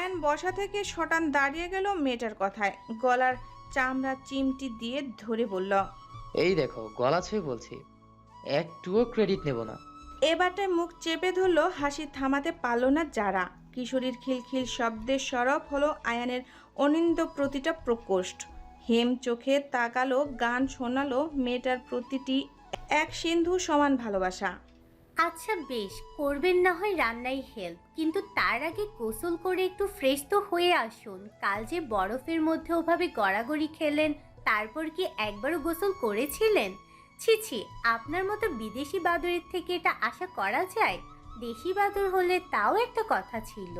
আয়ান বসা থেকে শটান দাঁড়িয়ে গেল মেয়েটার কথায়। গলার চামড়া চিমটি দিয়ে ধরে বলল এই দেখো গলা ছুঁয়ে বলছি একটুও ক্রেডিট নেব না। এবারটা মুখ চেপে ধরলো হাসি থামাতে পারল না যারা। কিশোরীর খিলখিল শব্দে সরব হলো আয়ানের অনিন্দ প্রতিটা প্রকোষ্ঠ। হেম চোখে তাকালো গান শোনালো মেয়েটার প্রতিটি এক সিন্ধু সমান ভালোবাসা। আচ্ছা বেশ, করবেন না হয় রান্নাই হেল্প কিন্তু তার আগে গোসল করে একটু ফ্রেশ তো হয়ে আসুন। কাল যে বরফের মধ্যে ওভাবে গড়াগড়ি খেলেন, তারপর কি একবারও গোসল করেছিলেন? ছি ছি, আপনার মতো বিদেশি বাদরের থেকে এটা আশা করা যায়? দেশি বাদর হলে তাও একটা কথা ছিল।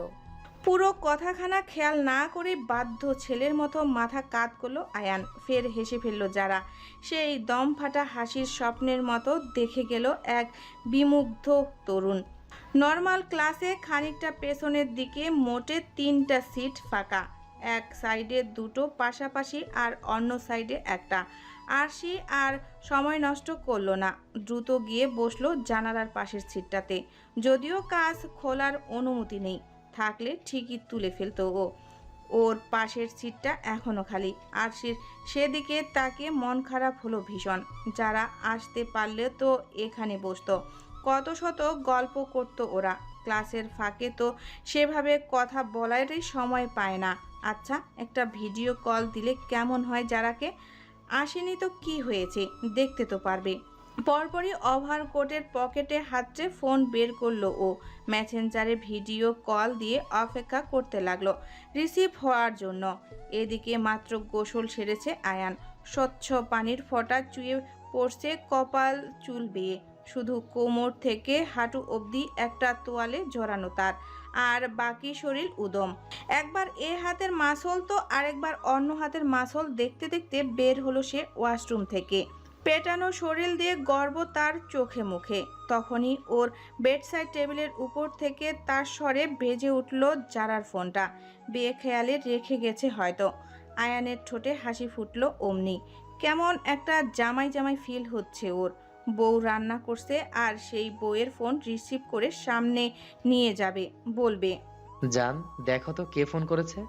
পুরো কথাখানা খেয়াল না করে বাধ্য ছেলের মতো মাথা কাত করল আয়ান। ফের হেসে ফেলল যারা। সেই দম ফাটা হাসির স্বপ্নের মতো দেখে গেল এক বিমুগ্ধ তরুণ। নর্মাল ক্লাসে খানিকটা পেছনের দিকে মোটে তিনটা সিট ফাঁকা। এক সাইডে দুটো পাশাপাশি আর অন্য সাইডে একটা। আরশি আর সময় নষ্ট করল না। দ্রুত গিয়ে বসল জানালার পাশের সিটটাতে। যদিও কাজ খোলার অনুমতি নেই। থাকলে ঠিকই তুলে ফেলতো ও ওর পাশের সিটটা এখনও খালি। আর সে সেদিকে তাকে মন খারাপ হলো ভীষণ। যারা আসতে পারলে তো এখানে বসতো। কত শত গল্প করতো ওরা। ক্লাসের ফাঁকে তো সেভাবে কথা বলারই সময় পায় না। আচ্ছা একটা ভিডিও কল দিলে কেমন হয় যারাকে? আসেনি তো কি হয়েছে? দেখতে তো পারবে। পরপরই ওভার কোটের পকেটে হাতড়ে ফোন বের করল ও। মেসেঞ্জারে ভিডিও কল দিয়ে অপেক্ষা করতে লাগল, রিসিভ হওয়ার জন্য। এদিকে মাত্র গোসল সেরেছে আয়ান। স্বচ্ছ পানির ফটা চুয়ে পড়ছে কপাল চুল বেয়ে। শুধু কোমর থেকে হাঁটু অবধি একটা তোয়ালে জড়ানো তার, আর বাকি শরীর উদম। একবার এ হাতের মাসল তো আরেকবার অন্য হাতের মাসল দেখতে দেখতে বের হলো সে ওয়াশরুম থেকে। পেটানো শরীর দিয়ে গর্ব তার চোখে মুখে। তখনই ওর বেডসাইড টেবিলের উপর থেকে তার স্বরে বেজে উঠল জারার ফোনটা। বেখেয়ালে রেখে গেছে হয়তো। আয়ানের ঠোঁটে হাসি ফুটলো অমনি। কেমন একটা জামাই জামাই ফিল হচ্ছে ওর। বউ রান্না করছে আর সেই বউয়ের ফোন রিসিভ করে সামনে নিয়ে যাবে, বলবে, জান, দেখো তো কে ফোন করেছে।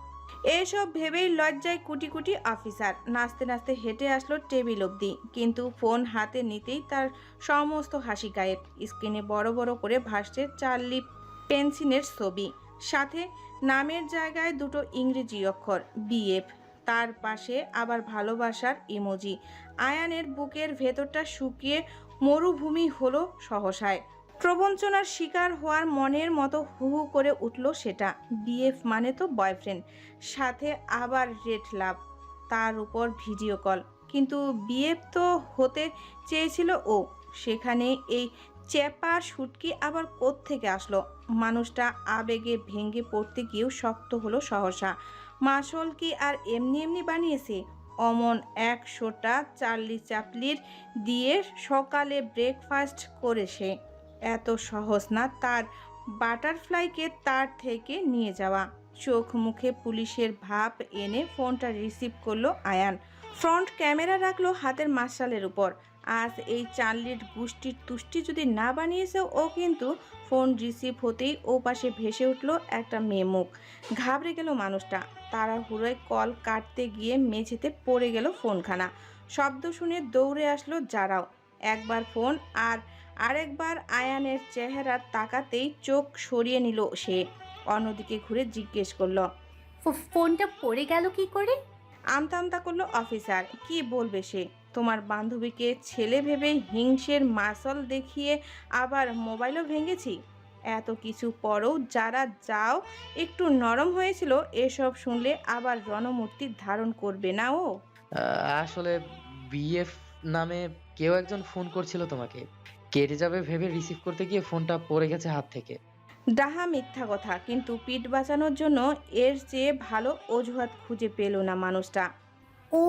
এসব ভেবেই লজ্জায় কুটি কুটি অফিসার। নাচতে নাচতে হেঁটে আসলো টেবিল অবধি, কিন্তু ফোন হাতে নিতেই তার সমস্ত হাসি গায়েব। স্ক্রিনে বড় বড় করে ভাসছে চার্লি পেন্সিনের ছবি। সাথে নামের জায়গায় দুটো ইংরেজি অক্ষর, বিএফ। তার পাশে আবার ভালোবাসার ইমোজি। আয়ানের বুকের ভেতরটা শুকিয়ে মরুভূমি হলো সহসায়। প্রবঞ্চনার শিকার হওয়ার মনের মতো হু হু করে উঠল সেটা। বিএফ মানে তো বয়ফ্রেন্ড। সাথে আবার রেড লাভ, তার উপর ভিডিও কল। কিন্তু বিএফ তো হতে চেয়েছিল ও। সেখানে এই চেপা শুটকি আবার থেকে আসলো? মানুষটা আবেগে ভেঙে পড়তে গিয়েও শক্ত হলো সহসা। মাসল কি আর এমনি এমনি বানিয়েছে? অমন একশোটা চার্লি চাপলির দিয়ে সকালে ব্রেকফাস্ট করে সে এত সহজ না তার বাটারফ্লাইকে তার থেকে নিয়ে যাওয়া। চোখ মুখে পুলিশের ভাব এনে ফোনটা রিসিভ করল আয়ান। ফ্রন্ট ক্যামেরা রাখল হাতের মার্শালের উপর। আজ এই চার্লির গুষ্টির তুষ্টি যদি না বানিয়েছে ও কিন্তু ফোন রিসিভ হতেই ও পাশে ভেসে উঠল একটা মেয়ে মুখ। ঘাবড়ে গেল মানুষটা। তাড়াহুড়োয় কল কাটতে গিয়ে মেঝেতে পড়ে গেল ফোনখানা। শব্দ শুনে দৌড়ে আসলো যারাও একবার ফোন আর আরেকবার আয়ানের চেহারা তাকাতেই চোখ সরিয়ে নিল সে। অন্যদিকে ঘুরে জিজ্ঞেস করল ফোনটা পড়ে গেল কি করে? আমতা আমতা করল অফিসার কি বলবে সে? তোমার বান্ধবীকে ছেলে ভেবে হিংসের মাসল দেখিয়ে আবার মোবাইলও ভেঙেছি? এত কিছু পরও যারা যাও একটু নরম হয়েছিল এসব শুনলে আবার রণমূর্তি ধারণ করবে না ও। আসলে বিএফ নামে কেউ একজন ফোন করছিল তোমাকে। কেটে যাবে ভেবে রিসিভ করতে গিয়ে ফোনটা পড়ে গেছে হাত থেকে। ডাহা মিথ্যা কথা কিন্তু পিঠ বাঁচানোর জন্য এর চেয়ে ভালো অজুহাত খুঁজে পেল না মানুষটা। ও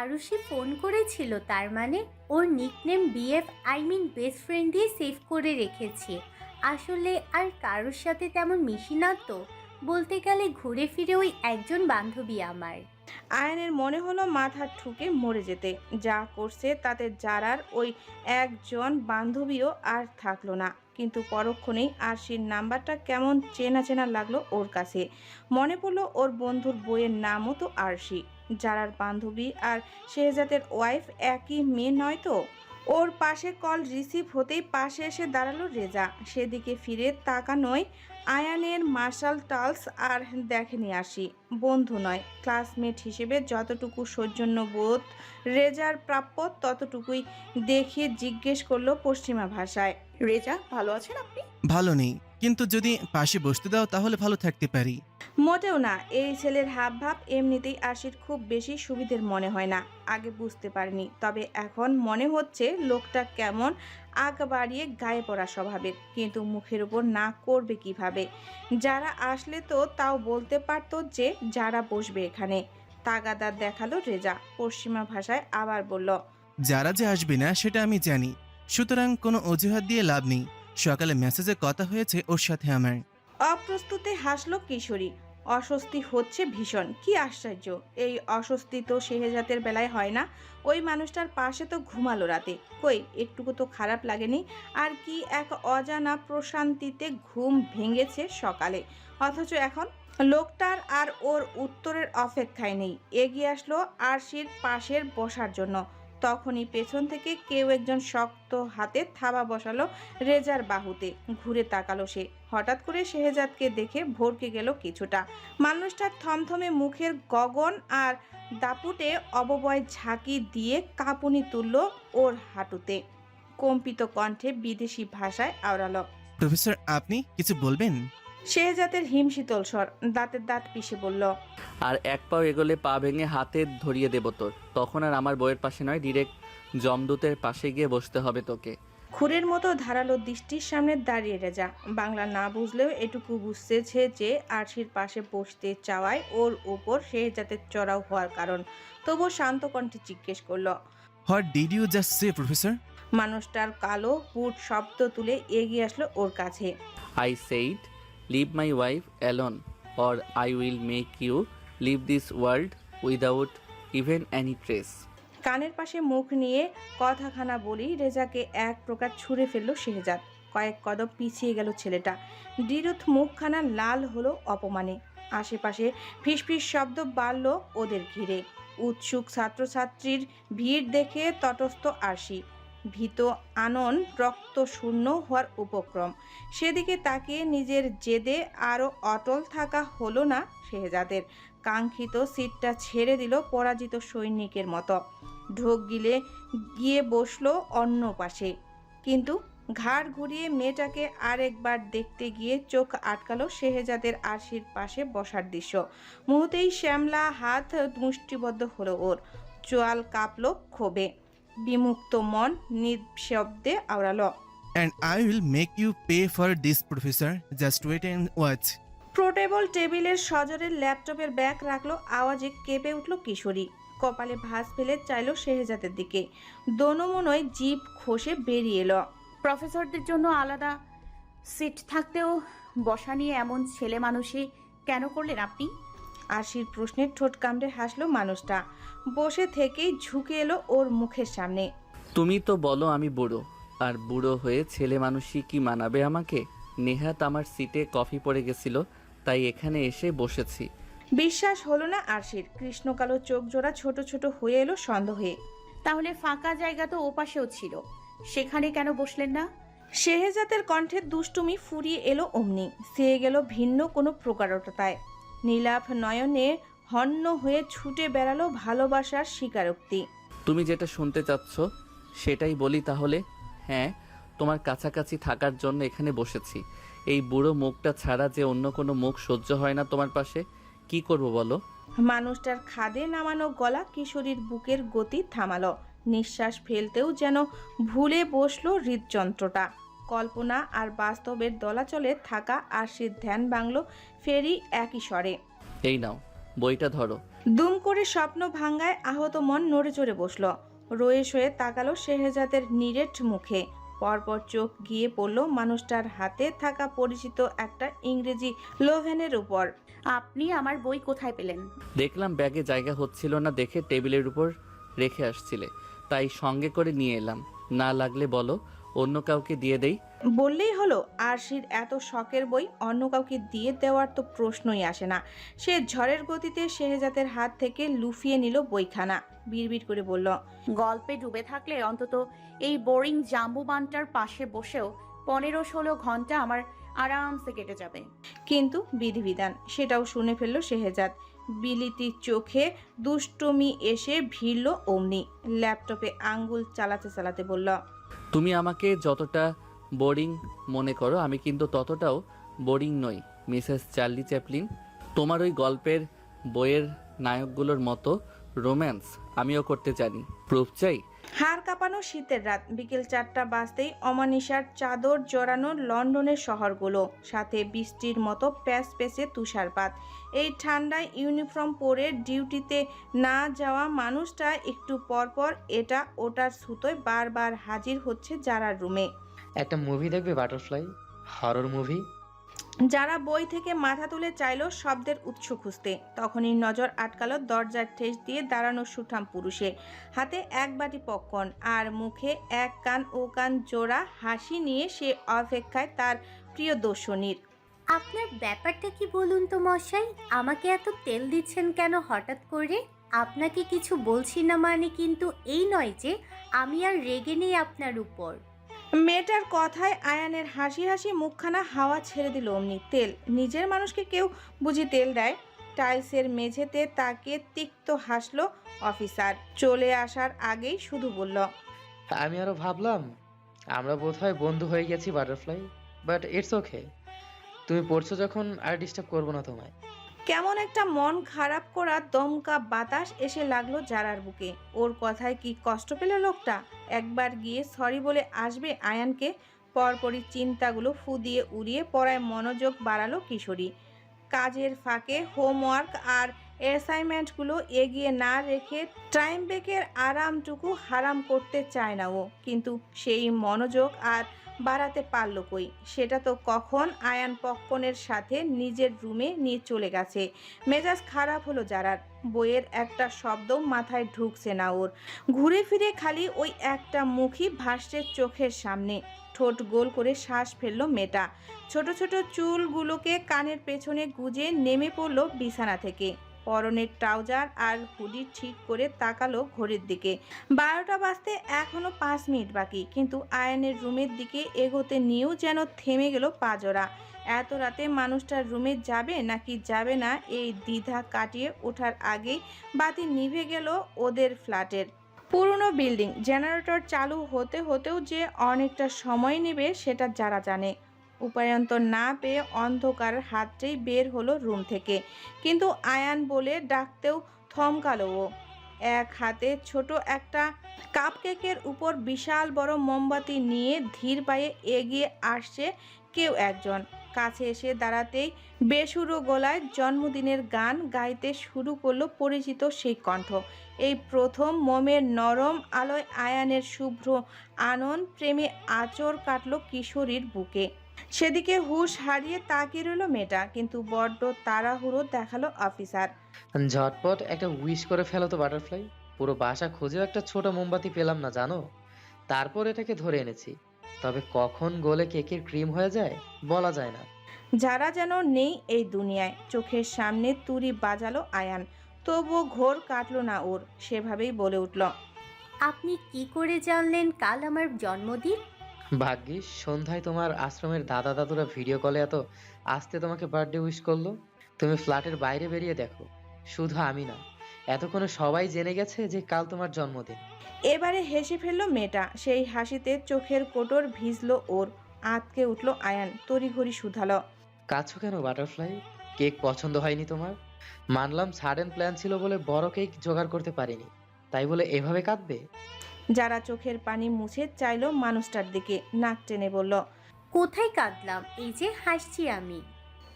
আরুষি ফোন করেছিল তার মানে ওর nickname BF I mean best friend দিয়ে সেভ করে রেখেছে। আসলে আর কারোর সাথে তেমন মিশি না তো বলতে গেলে ঘুরে ফিরে ওই একজন বান্ধবী আমার। আয়নের মনে হলো মাথা ঠুকে মরে যেতে। যা করছে তাতে জারার ওই একজন বান্ধবীও আর থাকল না। কিন্তু পরক্ষণেই আরশির নাম্বারটা কেমন চেনা চেনা লাগল ওর কাছে। মনে পড়ল ওর বন্ধুর বইয়ের নামও তো আরশি। যারার বান্ধবী আর শেহজাদের ওয়াইফ একই মেয়ে নয় তো? ওর পাশে কল রিসিভ হতেই পাশে এসে দাঁড়াল রেজা। সেদিকে ফিরে তাকানোয় আয়ানের মার্শাল টালস আর দেখেনি আসি বন্ধু নয়, ক্লাসমেট হিসেবে যতটুকু সৌজন্য বোধ রেজার প্রাপ্য ততটুকুই দেখে জিজ্ঞেস করল পশ্চিমা ভাষায়। রেজা, ভালো আছেন আপনি? ভালো নেই। কিন্তু যদি পাশে বসতে দাও তাহলে ভালো থাকতে পারি। মোটেও না এই ছেলের হাব ভাব এমনিতেই আশির খুব বেশি সুবিধের মনে হয় না। আগে বুঝতে পারিনি তবে এখন মনে হচ্ছে লোকটা কেমন আগ বাড়িয়ে গায়ে পড়া স্বভাবের কিন্তু মুখের উপর না করবে কীভাবে? যারা আসলে তো তাও বলতে পারতো যে যারা বসবে এখানে। তাগাদার দেখাল রেজা পশ্চিমা ভাষায় আবার বলল যারা যে আসবে না সেটা আমি জানি। সুতরাং কোনো অজুহাত দিয়ে লাভ নেই। সকালে মেসেজে কথা হয়েছে ওর সাথে আমার। অপ্রস্তুতে হাসলো কিশোরী। অস্বস্তি হচ্ছে ভীষণ। কি আশ্চর্য। এই অস্বস্তি তো শেহেজাতের বেলায় হয় না। ওই মানুষটার পাশে তো ঘুমালো রাতে। কই, একটুকু তো খারাপ লাগেনি। আর কি এক অজানা প্রশান্তিতে ঘুম ভেঙেছে সকালে। অথচ এখন লোকটার আর ওর উত্তরের অপেক্ষায় নেই। এগিয়ে আসলো আরশির পাশের বসার জন্য। তখনই পেছন থেকে কেউ একজন শক্ত হাতে থাবা বসালো রেজার বাহুতে। ঘুরে তাকালো সে। হঠাৎ করে শেহজাদকে দেখে ভরকে গেল কিছুটা। মানুষটার থমথমে মুখের গগন আর দাপুটে অববয় ঝাঁকি দিয়ে কাঁপুনি তুলল ওর হাঁটুতে। কম্পিত কণ্ঠে বিদেশি ভাষায় আওড়ালো, প্রফেসর, আপনি কিছু বলবেন? শেহজাদের হিমশীতল স্বর দাঁতের দাঁত পিষে বলল আর এক পাও এগোলে পা ভেঙে হাতে ধরিয়ে দেব তোর। তখন আর আমার বইয়ের পাশে নয় ডিরেক্ট জমদূতের পাশে গিয়ে বসতে হবে তোকে। খুরের মতো ধারালো দৃষ্টির সামনে দাঁড়িয়ে রেজা বাংলা না বুঝলেও এটুকু বুঝতেছে যে আরশির পাশে বসতে চাওয়ায় ওর উপর শেহজাদের চড়াও হওয়ার কারণ। তবু শান্ত কণ্ঠে জিজ্ঞেস করল what did you just say professor মানুষটার কালো পুট শব্দ তুলে এগিয়ে আসলো ওর কাছে। I said leave my wife alone or I will make you leave this world without even any trace কানের পাশে মুখ নিয়ে কথাখানা বলি রেজাকে এক প্রকার ছুঁড়ে ফেলল শেহজাদ। কয়েক কদম পিছিয়ে গেল ছেলেটা। ডিরুথ মুখখানা লাল হলো অপমানে। আশেপাশে ফিসফিস শব্দ বাড়ল ওদের ঘিরে। উৎসুক ছাত্রছাত্রীর ভিড় দেখে তটস্থ আসি ভীত আনন রক্ত শূন্য হওয়ার উপক্রম। সেদিকে তাকিয়ে নিজের জেদে আরও অটল থাকা হলো না শেহজাদের। কাঙ্ক্ষিত সিটটা ছেড়ে দিল পরাজিত সৈনিকের মতো। ঢোক গিলে গিয়ে বসল অন্য পাশে। কিন্তু ঘাড় ঘুরিয়ে মেয়েটাকে আরেকবার দেখতে গিয়ে চোখ আটকালো শেহজাদের আরশির পাশে বসার দৃশ্য। মুহূর্তেই শ্যামলা হাত মুষ্টিবদ্ধ হলো ওর। চোয়াল কাঁপলো ক্ষোভে। বিমুক্ত মন নিঃশব্দে আওড়ালো। And I will make you pay for this professor just wait and watch portable টেবিলের সজরের ল্যাপটপের ব্যাগ রাখল আওয়াজে কেঁপে উঠল কিশোরী। কপালে ভাঁজ ফেলে চাইলো শেহজাদের দিকে। দোনোমনোয় জিভ খসে বেরিয়ে এলো। প্রফেসরদের জন্য আলাদা সিট থাকতেও বসা নিয়ে এমন ছেলে মানুষই কেন করলেন আপনি? আশির প্রশ্নের ঠোঁট কামড়ে হাসলো মানুষটা। বসে থেকেই ঝুঁকে এলো ওর মুখের সামনে। তুমি তো বলো আমি বুড়ো আর বুড়ো হয়ে ছেলে মানুষই কি মানাবে আমাকে? নেহাত আমার সিটে কফি পড়ে গেছিল তাই এখানে এসে বসেছি। বিশ্বাস হলো না আরশির কৃষ্ণকালো চোখ জোড়া ছোট ছোট হয়ে এলো সন্দেহে। তাহলে ফাঁকা জায়গা তো ওপাশেও ছিল সেখানে কেন বসলেন না? শেহজাদের কণ্ঠে দুষ্টুমি ফুরিয়ে এলো অমনি সেয়ে গেল ভিন্ন কোনো প্রকারতায়। নীলাভ নয়নে হন্য হয়ে ছুটে বেড়ালো ভালোবাসার স্বীকারোক্তি। তুমি যেটা শুনতে চাচ্ছ সেটাই বলি তাহলে। হ্যাঁ তোমার কাছাকাছি থাকার জন্য এখানে বসেছি। এই বুড়ো মুখটা ছাড়া যে অন্য কোনো মুখ সহ্য হয় না তোমার পাশে কি করব বলো? মানুষটার খাদে নামানো গলা কিশোরীর বুকের গতি থামালো। নিঃশ্বাস ফেলতেও যেন ভুলে বসল হৃদযন্ত্রটা। কল্পনা আর বাস্তবের দলাচলে থাকা আশির ধ্যান বাংলো ফেরি একই স্বরে। এই নাও বইটা ধরো। দুম করে স্বপ্ন ভাঙ্গায় আহত মন নড়ে চড়ে বসল। রয়ে শয়ে তাকালো শেহজাদের নিরেট মুখে। পরপর চোখ গিয়ে পড়ল মানুষটার হাতে থাকা পরিচিত একটা ইংরেজি লোভেনের উপর। আপনি আমার বই কোথায় পেলেন? দেখলাম ব্যাগে জায়গা হচ্ছিল না দেখে টেবিলের উপর রেখে আসছিলে। তাই সঙ্গে করে নিয়ে এলাম। না লাগলে বলো অন্য কাউকে দিয়ে দেই? বললেই হলো আরশির এত শখের বই অন্য কাউকে দিয়ে দেওয়ার তো প্রশ্নই আসে না। সে ঝড়ের গতিতে শেহজাদের হাত থেকে লুফিয়ে নিল বইখানা। বিড়বিড় করে বলল গল্পে ডুবে থাকলে অন্তত এই বোরিং জাম্বুবানটার পাশে বসেও পনেরো ষোলো ঘণ্টা আমার আরামসে কেটে যাবে। কিন্তু বিধিবিধান সেটাও শুনে ফেলল শেহজাদ। বিলিতি চোখে দুষ্টমি এসে ভিড়ল অমনি। ল্যাপটপে আঙ্গুল চালাতে চালাতে বলল তুমি আমাকে যতটা বোরিং মনে করো, আমি কিন্তু ততটাও বোরিং নই, মিসেস চার্লি চ্যাপলিন। তোমার ওই গল্পের বইয়ের নায়কগুলোর মতো রোম্যান্স আমিও করতে জানি। প্রুফ চাই? হাড় কাঁপানো শীতের রাত। বিকেল চারটা বাজতেই অমানিসার চাদর জড়ানো লন্ডনের শহরগুলো, সাথে বৃষ্টির মতো প্যাস প্যাসে তুষারপাত। এই ঠান্ডায় ইউনিফর্ম পরে ডিউটিতে না যাওয়া মানুষটা একটু পরপর এটা ওটার সুতোয় বারবার হাজির হচ্ছে যারা রুমে। একটা মুভি দেখবে বাটারফ্লাই হরর মুভি যারা বই থেকে মাথা তুলে চাইলো শব্দের উৎস খুঁজতে, তখনই নজর আটকালো দরজার ঠেস দিয়ে দাঁড়ানো সুঠাম পুরুষের হাতে এক বাটি পপকর্ন আর মুখে এক কান ও কান জোড়া হাসি নিয়ে সে অপেক্ষায় তার প্রিয় দর্শনীর। আপনার ব্যাপারটা কি বলুন তো মশাই? আমাকে এত তেল দিচ্ছেন কেন হঠাৎ করে? আপনাকে কিছু বলছি না মানে কিন্তু এই নয় যে, আমি আর রেগে নেই আপনার উপর। মেয়েটার কথায় আয়ানের হাসি হাসি মুখখানা হাওয়া ছেড়ে দিল অমনি। তেল নিজের মানুষকে কেউ বুঝি তেল দেয়? টাইলসের মেঝেতে তাকে তিক্ত হাসলো অফিসার। চলে আসার আগেই শুধু বলল আমি আরও ভাবলাম আমরা বোধহয় বন্ধু হয়ে গেছি বাটারফ্লাই বাট ইটস ওকে। তুমি পড়ছো যখন আর ডিস্টার্ব করব না তোমায়। কেমন একটা মন খারাপ করা দমকা বাতাস এসে লাগল জারার বুকে। ওর কথায় কি কষ্ট পেল লোকটা? একবার গিয়ে সরি বলে আসবে আয়ানকে। পরপরই চিন্তাগুলো ফু দিয়ে উড়িয়ে পড়ায় মনোযোগ বাড়ালো কিশোরী। কাজের ফাঁকে হোমওয়ার্ক আর অ্যাসাইনমেন্টগুলো এগিয়ে না রেখে টাইম ব্রেকের আরামটুকু হারাম করতে চায় না ও। কিন্তু সেই মনোযোগ আর বাড়াতে পারল কই? সেটা তো কখন আয়ান পক্কনের সাথে নিজের রুমে নিয়ে চলে গেছে। মেজাজ খারাপ হলো যারার। বইয়ের একটা শব্দ মাথায় ঢুকছে না ওর। ঘুরে ফিরে খালি ওই একটা মুখই ভাসছে চোখের সামনে। ঠোঁট গোল করে শ্বাস ফেলল মেয়েটা। ছোট ছোট চুলগুলোকে কানের পেছনে গুজে নেমে পড়ল বিছানা থেকে। পরনের ট্রাউজার আর হুডি ঠিক করে তাকালো ঘড়ির দিকে। বারোটা বাজতে এখনও পাঁচ মিনিট বাকি, কিন্তু আয়নের রুমের দিকে এগোতে নিয়েও যেন থেমে গেল পাজরা এত রাতে মানুষটার রুমে যাবে নাকি যাবে না এই দ্বিধা কাটিয়ে ওঠার আগেই বাতি নিভে গেল ওদের ফ্ল্যাটের। পুরনো বিল্ডিং, জেনারেটর চালু হতে হতেও যে অনেকটা সময় নেবে সেটা যারা জানে। উপায়ন্তর না পেয়ে অন্ধকার হাতটাই বের হলো রুম থেকে। কিন্তু আয়ান বলে ডাকতেও থমকালো ও। এক হাতে ছোট একটা কাপকেকের উপর বিশাল বড় মোমবাতি নিয়ে ধীর পায়ে এগিয়ে আসছে কেউ একজন। কাছে এসে দাঁড়াতেই বেসুরো গলায় জন্মদিনের গান গাইতে শুরু করল পরিচিত সেই কণ্ঠ। এই প্রথম মোমের নরম আলোয় আয়ানের শুভ্র আনন্দ, প্রেমে আচর কাটল কিশোরীর বুকে। সেদিকে হুশ হারিয়ে তাকিয়ে রইল মেয়েটা কিন্তু বড্ড তাড়াহুড়ো দেখাল অফিসার। ঝটপট একটা উইশ করে ফেলো তো বাটারফ্লাই। পুরো বাসা খুঁজেও একটা ছোট মোমবাতি পেলাম না জানো? তারপর এটাকে ধরে এনেছি। তবে কখন গলে কেকের ক্রিম হয়ে যায় বলা যায় না। যারা যেন নেই এই দুনিয়ায় চোখের সামনে তুরি বাজালো আয়ান। তবুও ঘোর কাটলো না ওর সেভাবেই বলে উঠল। আপনি কি করে জানলেন কাল আমার জন্মদিন? ভাগ্যিস সন্ধ্যায় তোমার আশ্রমের দাদা দাদুরা ভিডিও কলে এত আসতে তোমাকে বার্থডে উইশ করল। তুমি ফ্ল্যাটের বাইরে বেরিয়ে দেখো শুধু আমি না এতক্ষণে সবাই জেনে গেছে যে কাল তোমার জন্মদিন। এবারে হেসে ফেলল মেয়েটা সেই হাসিতে চোখের কোটর ভিজলো ওর আতকে উঠল আয়ান তড়িঘড়ি শুধালো। কাছো কেন বাটারফ্লাই কেক পছন্দ হয়নি তোমার? মানলাম সাডেন প্ল্যান ছিল বলে বড় কেক জোগাড় করতে পারিনি তাই বলে এভাবে কাঁদবে? যারা চোখের পানি মুছে চাইলো মানুষটার দিকে নাক টেনে বলল কোথায় কাঁদলাম? এই যে হাসছি আমি।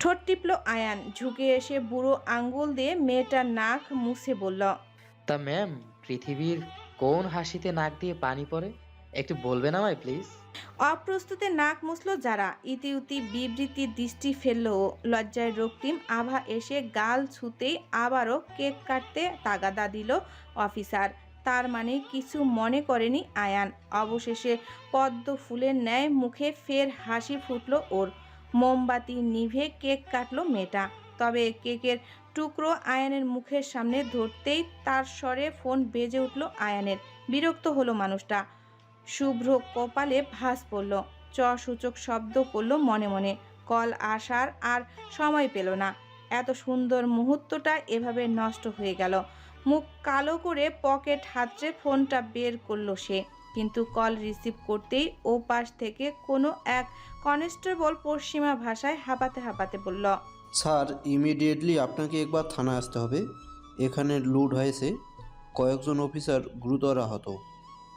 ঠোঁট টিপলো আয়ান ঝুঁকে এসে বুড়ো আঙ্গুল দিয়ে মেয়েটার নাক মুছে বলল তা ম্যাম পৃথিবীর কোন হাসিতে নাক দিয়ে পানি পড়ে? একটু বলবেন আমায় প্লিজ? অপ্রস্তুতে নাক মুছলো যারা ইতিউতি বিবৃতি দৃষ্টি ফেলল লজ্জায় রক্তিম আভা এসে গাল ছুতেই আবারও কেক কাটতে তাগাদা দিল অফিসার। তার মানে কিছু মনে করেনি আয়ান। অবশেষে পদ্ম ফুলের ন্যায় মুখে ফের হাসি ফুটলো ওর। মোমবাতি নিভে কেক কাটলো মেয়েটা। তবে কেকের টুকরো আয়ানের মুখের সামনে ধরতেই তার স্বরে ফোন বেজে উঠল আয়ানের। বিরক্ত হলো মানুষটা। শুভ্র কপালে ভাস পড়ল। চ সূচক শব্দ করল মনে মনে। কল আসার আর সময় পেল না। এত সুন্দর মুহূর্তটা এভাবে নষ্ট হয়ে গেল। মুখ কালো করে পকেট হাতড়ে ফোনটা বের করল সে। কিন্তু কল রিসিভ করতেই ও পাশ থেকে কোনো এক কনস্টেবল পশ্চিমা ভাষায় হাঁপাতে হাঁপাতে বলল, স্যার ইমিডিয়েটলি আপনাকে একবার থানায় আসতে হবে। এখানে লুট হয়েছে। কয়েকজন অফিসার গুরুতর আহত।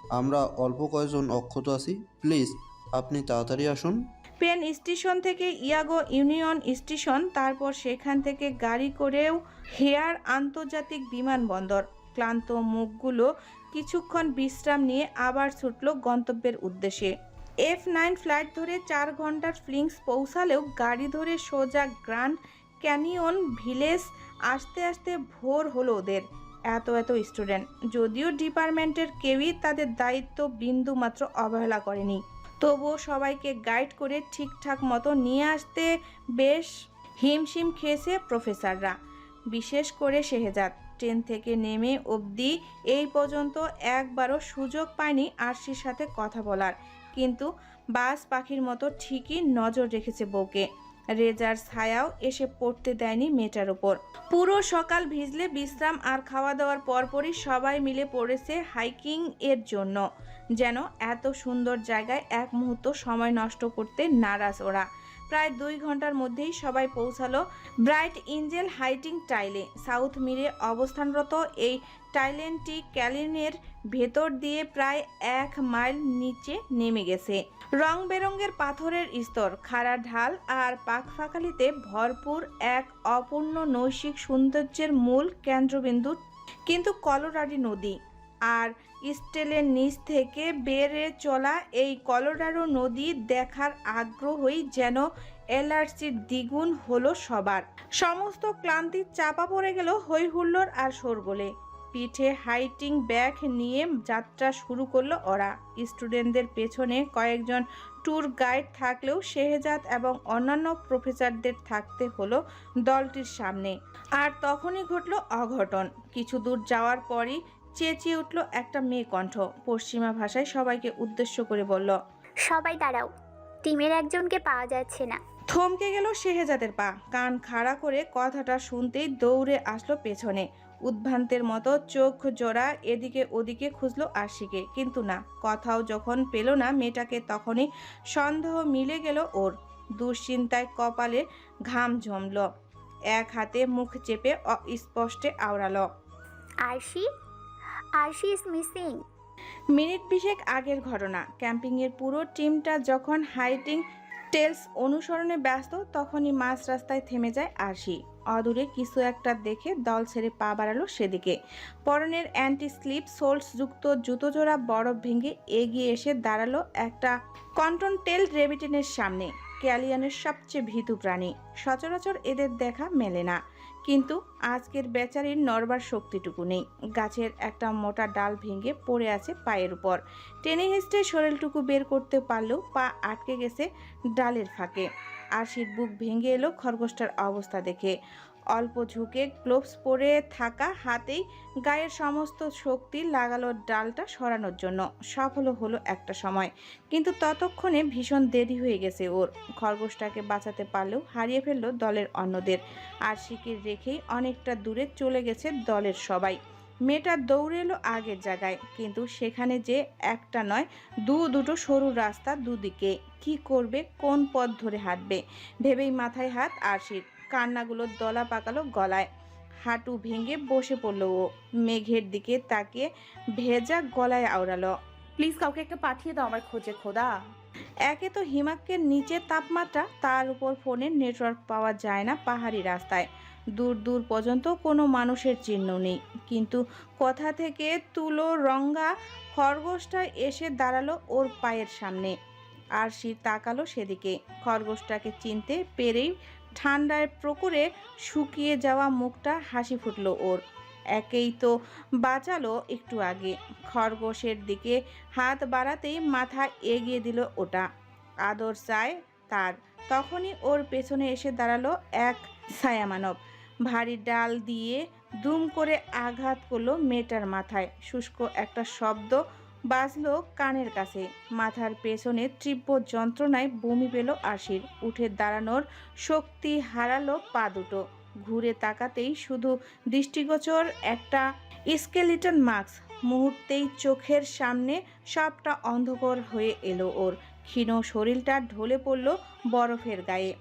আমরা অল্প কয়েকজন অক্ষত আছি। প্লিজ, আপনি তাড়াতাড়ি আসুন। পেন স্টেশন থেকে ইয়াগো ইউনিয়ন স্টেশন, তারপর সেখান থেকে গাড়ি করেও হেয়ার আন্তর্জাতিক বিমানবন্দর। ক্লান্ত মুখগুলো কিছুক্ষণ বিশ্রাম নিয়ে আবার ছুটল গন্তব্যের উদ্দেশ্যে। এফ নাইন ফ্লাইট ধরে চার ঘণ্টার ফ্লিংস পৌঁছালেও গাড়ি ধরে সোজা গ্র্যান্ড ক্যানিয়ন ভিলেজ আসতে আসতে ভোর হলো ওদের। এত এত স্টুডেন্ট। যদিও ডিপার্টমেন্টের কেউই তাদের দায়িত্ব বিন্দু মাত্র অবহেলা করেনি। তবুও সবাইকে গাইড করে ঠিকঠাক মতো নিয়ে আসতে বেশ হিমশিম খেয়েছে প্রফেসররা বিশেষ করে শেহজাদ। ট্রেন থেকে নেমে অবধি এই পর্যন্ত একবারও সুযোগ পায়নি আরশির সাথে কথা বলার। কিন্তু বাস পাখির মতো ঠিকই নজর রেখেছে বউকে। রেজার ছায়াও এসে পড়তে দেয়নি মেয়েটার ওপর পুরো সকাল ভিজলে বিশ্রাম আর খাওয়া দাওয়ার পরপরই সবাই মিলে পড়েছে হাইকিং এর জন্য। যেন এত সুন্দর জায়গায় এক মুহূর্ত সময় নষ্ট করতে নারাজ ওরা। প্রায় দুই ঘণ্টার মধ্যেই সবাই পৌঁছালো ব্রাইট ইঞ্জেল হাইটিং টাইলে। সাউথ মিরে অবস্থানরত এই টাইলেনটি ক্যালিনের ভেতর দিয়ে প্রায় এক মাইল নিচে নেমে গেছে। রং বেরঙের পাথরের স্তর, খাড়া ঢাল আর পাখফাকালিতে ভরপুর এক অপূর্ণ নৈশিক সৌন্দর্যের মূল কেন্দ্রবিন্দু কিন্তু কলোরাডি নদী। আর স্টেলের নিচ থেকে বেড়ে চলা এই কলোরাডো নদী দেখার আগ্রহই যেন এলার্জির দ্বিগুণ হলো সবার। সমস্ত ক্লান্তি চাপা পড়ে গেল হই হুল্লোড় আর শোরগোলে। পিঠে হাইটিং ব্যাগ নিয়ে যাত্রা শুরু করল ওরা। স্টুডেন্টদের পেছনে কয়েকজন ট্যুর গাইড থাকলেও শেহজাদ এবং অন্যান্য প্রফেসরদের থাকতে হলো দলটির সামনে। আর তখনই ঘটলো অঘটন। কিছু দূর যাওয়ার পরই চেঁচিয়ে উঠল একটা মেয়ে কণ্ঠ। পশ্চিমা ভাষায় সবাইকে উদ্দেশ্য করে বলল সবাই দাঁড়াও টিমের একজনকে পাওয়া যাচ্ছে না। থমকে গেল শেহজাদের পা। কান খাড়া করে কথাটা শুনতেই দৌড়ে আসলো পেছনে। উদ্ভ্রান্তের মতো চোখ জোড়া এদিকে ওদিকে খুঁজলো আশিকে কিন্তু না কথাও যখন পেল না মেয়েটাকে তখনই সন্দেহ মিলে গেল ওর। দুশ্চিন্তায় কপালে ঘাম জমল এক হাতে মুখ চেপে অস্পষ্টে আওড়ালো। Arshi Arshi is missing minute বিশেক আগের ঘটনা। ক্যাম্পিংয়ের পুরো টিমটা যখন হাইটিং টেলস অনুসরণে ব্যস্ত, তখনই মাঝ রাস্তায় থেমে যায় আরশি। অদূরে কিছু একটা দেখে দল ছেড়ে পা বাড়ালো সেদিকে। পরনের অ্যান্টি স্লিপ সোলস যুক্ত জুতোজোড়া বরফ ভেঙে এগিয়ে এসে দাঁড়াল একটা কন্টন টেল রেবিটেনের সামনে। ক্যালিয়ানের সবচেয়ে ভীতু প্রাণী। সচরাচর এদের দেখা মেলে না। কিন্তু আজকের বেচারির নড়বার শক্তিটুকু নেই। গাছের একটা মোটা ডাল ভেঙে পড়ে আছে পায়ের উপর। টেনে হেসটে শরীরটুকু বের করতে পারলেও পা আটকে গেছে ডালের ফাঁকে। আশির বুক ভেঙে এলো খরগোশটার অবস্থা দেখে। অল্প ঝুঁকে গ্লোভস পরে থাকা হাতেই গায়ের সমস্ত শক্তি লাগালো ডালটা সরানোর জন্য। সফল হলো একটা সময়। কিন্তু ততক্ষণে ভীষণ দেরি হয়ে গেছে ওর। খরগোশটাকে বাঁচাতে পারলেও হারিয়ে ফেলল দলের অন্যদের। আর শিকির রেখেই অনেকটা দূরে চলে গেছে দলের সবাই। মেয়েটা দৌড়ে এলো আগের জায়গায়। কিন্তু সেখানে যে একটা নয়, দু দুটো সরু রাস্তা দুদিকে। কি করবে, কোন পথ ধরে হাঁটবে? ভেবেই মাথায় হাত আরশির কান্নাগুলো দলা পাকালো গলায়। হাঁটু ভেঙে বসে পড়ল ও। মেঘের দিকে তাকিয়ে ভেজা গলায় আওড়ালো। প্লিজ কাউকে একটা পাঠিয়ে দাও আমার খোঁজে খোদা। একে তো হিমাক্কের নিচে তাপমাত্রা তার উপর ফোনের নেটওয়ার্ক পাওয়া যায় না পাহাড়ি রাস্তায়। দূর দূর পর্যন্ত কোনো মানুষের চিহ্ন নেই। কিন্তু কোথা থেকে তুলো রঙ্গা খরগোশটা এসে দাঁড়াল ওর পায়ের সামনে। আর সে তাকালো সেদিকে। খরগোশটাকে চিনতে পেরেই ঠান্ডায় প্রকুরে শুকিয়ে যাওয়া মুখটা হাসি ফুটলো ওর। একেই তো বাঁচালো একটু আগে। খরগোশের দিকে হাত বাড়াতেই মাথা এগিয়ে দিল ওটা। আদর চায় তার। তখনই ওর পেছনে এসে দাঁড়াল এক ছায়ামানব। ভারী ডাল দিয়ে দুম করে আঘাত করল মেয়েটার মাথায়। শুষ্ক একটা শব্দ বাজলো কানের কাছে। মাথার পেছনে তীব্র যন্ত্রণায় বমি পেল আশির উঠে দাঁড়ানোর শক্তি হারালো পা দুটো। ঘুরে তাকাতেই শুধু দৃষ্টিগোচর একটা স্কেলিটন মাস্ক। মুহূর্তেই চোখের সামনে সবটা অন্ধকার হয়ে এলো ওর। ক্ষীণ শরীরটা ঢলে পড়ল বরফের গায়ে।